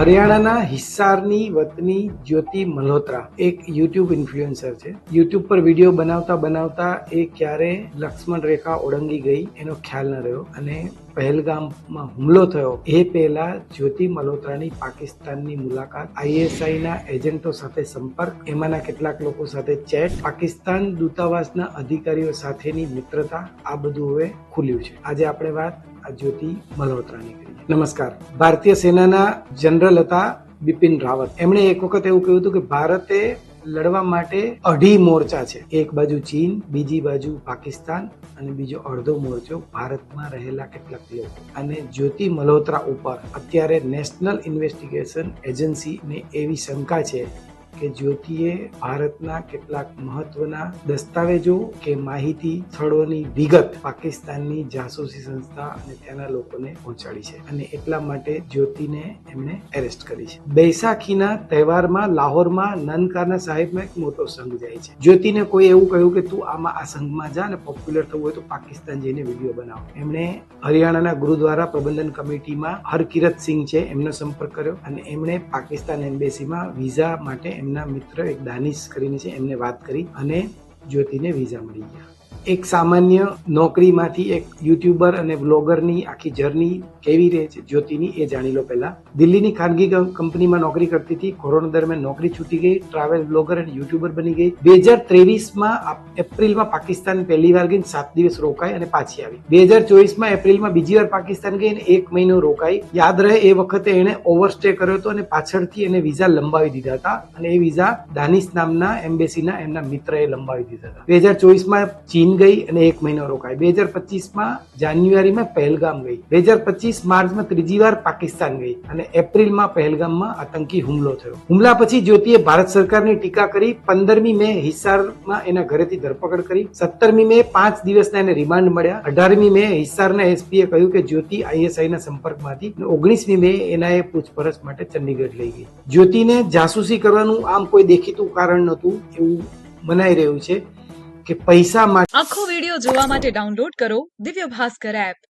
હરિયાણાના હિસ્સારની વતની જ્યોતિ મલ્હોત્રા, એક યુટ્યુબ ઇન્ફ્લુએન્સર છે. યુટ્યુબ પર વીડિયો બનાવતા બનાવતા એ ક્યારે લક્ષ્મણ રેખા ઓળંગી ગઈ એનો ખ્યાલ ન રહ્યો અને પહેલગામમાં હુમલો થયો એ પહેલા જ્યોતિ મલ્હોત્રાની પાકિસ્તાનની મુલાકાત, આઈએસઆઈના એજન્ટો સાથે સંપર્ક, એમાંના કેટલાક લોકો સાથે ચેટ, પાકિસ્તાન દૂતાવાસના અધિકારીઓ સાથેની મિત્રતા, આ બધું હવે ખુલ્યું છે. આજે આપણે વાત આ જ્યોતિ મલ્હોત્રાની કરીએ નમસ્કાર. ભારતીય સેનાના જનરલ હતા બિપિન રાવત. એમણે એક વખત એવું કહ્યું હતું કે ભારતે લડવા માટે અઢી મોરચા છે. એક બાજુ ચીન, બીજી બાજુ પાકિસ્તાન અને બીજો અડધો મોરચો ભારતમાં રહેલા કેટલાક લોકો. અને જ્યોતિ મલ્હોત્રા ઉપર અત્યારે નેશનલ ઇન્વેસ્ટિગેશન એજન્સીને એવી શંકા છે કે જ્યોતિએ ભારતના કેટલાક મહત્વના દસ્તાવેજો કે માહિતી સ્થળોની વિગત પાકિસ્તાનની જાસૂસી સંસ્થા અને ત્યાંના લોકોને પહોંચાડી છે અને એટલા માટે જ્યોતિને એમણે એરેસ્ટ કરી છે. બૈસાખીના તહેવારમાં લાહોરમાં નનકાના સાહેબમાં એક મોટો સંઘ જાય છે. જ્યોતિને કોઈ એવું કહ્યું કે તું આમાં આ સંઘમાં જા અને પોપ્યુલર થવું હોય તો પાકિસ્તાન જઈને વીડિયો બનાવો. એમણે હરિયાણાના ગુરુદ્વારા પ્રબંધન કમિટીમાં હરકિરત સિંહ છે, એમનો સંપર્ક કર્યો અને એમણે પાકિસ્તાન એમ્બેસીમાં વિઝા માટે એમના મિત્ર એક દાનિશ કરીને છે એમને વાત કરી અને જ્યોતિને વિઝા મળી ગયા. એક સામાન્ય નોકરીમાંથી એક યુટ્યુબર અને બ્લોગરની આખી જર્ની કેવી રહે છે જ્યોતિની એ જાણી લો પહેલા. દિલ્હીની ખાનગી કંપનીમાં નોકરી કરતી હતી. કોરોના દરમિયાન નોકરી છૂટી ગઈ. ટ્રાવેલ બ્લોગર અને યુટ્યુબર બની ગઈ. બે હજાર ત્રેવીસમાં એપ્રિલમાં પાકિસ્તાન પહેલી વાર ગઈ સાત દિવસ રોકાઈ અને પાછી આવી. બે હજાર ચોવીસમાં એપ્રિલમાં બીજી વાર પાકિસ્તાન ગઈ અને એક મહિનો રોકાઈ. યાદ રહે એ વખતે એણે ઓવરસ્ટે કર્યો હતો અને પાછળથી એને વિઝા લંબાવી દીધા હતા અને એ વિઝા દાનિશ નામના એમ્બેસીના એમના મિત્રએ લંબાવી દીધા હતા. બે હજાર ચોવીસમાં ચીન ગઈ અને એક મહિનો રોકાઈ. બે હજાર પચીસમાં જાન્યુઆરીમાં પહેલગામ ગઈ. બે હજાર પચીસ માર્ચમાં ત્રીજી વાર પાકિસ્તાન ગઈ અને એપ્રિલમાં પહેલગામમાં આતંકી હુમલો થયો. હુમલા પછી જ્યોતિએ ભારત સરકારની ટીકા કરી, પંદરમી મે હિસારમાં એના ઘરેથી ધરપકડ કરી, સત્તરમી મે પાંચ દિવસના એને રિમાન્ડ મળ્યા, અઢારમી મે હિસારના એસપીએ કહ્યું કે જ્યોતિ આઈએસઆઈના સંપર્કમાં અને ઓગણીસમી મે એના એ પૂછપરછ માટે ચંદીગઢ લઈ ગઈ. જ્યોતિને જાસૂસી કરવાનું આમ કોઈ દેખીતું કારણ નહોતું એવું મનાઈ રહ્યું છે. કે પૈસા માટે આખો વિડિયો જોવા માટે ડાઉનલોડ કરો દિવ્ય ભાસ્કર એપ